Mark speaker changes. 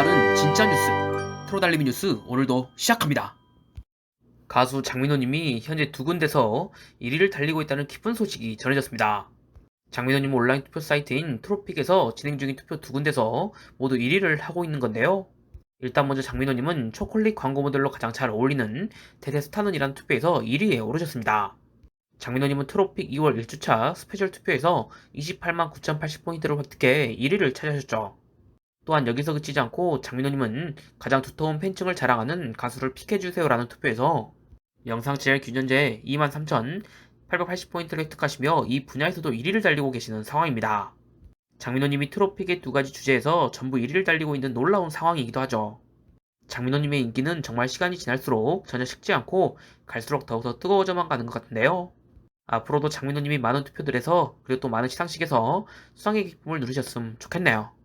Speaker 1: 빠른 진짜 뉴스 트로달리미 뉴스 오늘도 시작합니다. 가수 장민호님이 현재 두 군데서 1위를 달리고 있다는 기쁜 소식이 전해졌습니다. 장민호님 온라인 투표 사이트인 트로픽에서 진행 중인 투표 두 군데서 모두 1위를 하고 있는 건데요. 일단 먼저 장민호님은 초콜릿 광고 모델로 가장 잘 어울리는 대대스타는이라는 투표에서 1위에 오르셨습니다. 장민호님은 트로픽 2월 1주차 스페셜 투표에서 28만 9,080포인트를 획득해 1위를 차지하셨죠. 또한 여기서 그치지 않고 장민호님은 가장 두터운 팬층을 자랑하는 가수를 픽해주세요라는 투표에서 영상 제일 균현재 23,880포인트를 획득하시며 이 분야에서도 1위를 달리고 계시는 상황입니다. 장민호님이 트로픽의 두 가지 주제에서 전부 1위를 달리고 있는 놀라운 상황이기도 하죠. 장민호님의 인기는 정말 시간이 지날수록 전혀 식지 않고 갈수록 더욱더 뜨거워져만 가는 것 같은데요. 앞으로도 장민호님이 많은 투표들에서 그리고 또 많은 시상식에서 수상의 기쁨을 누리셨으면 좋겠네요.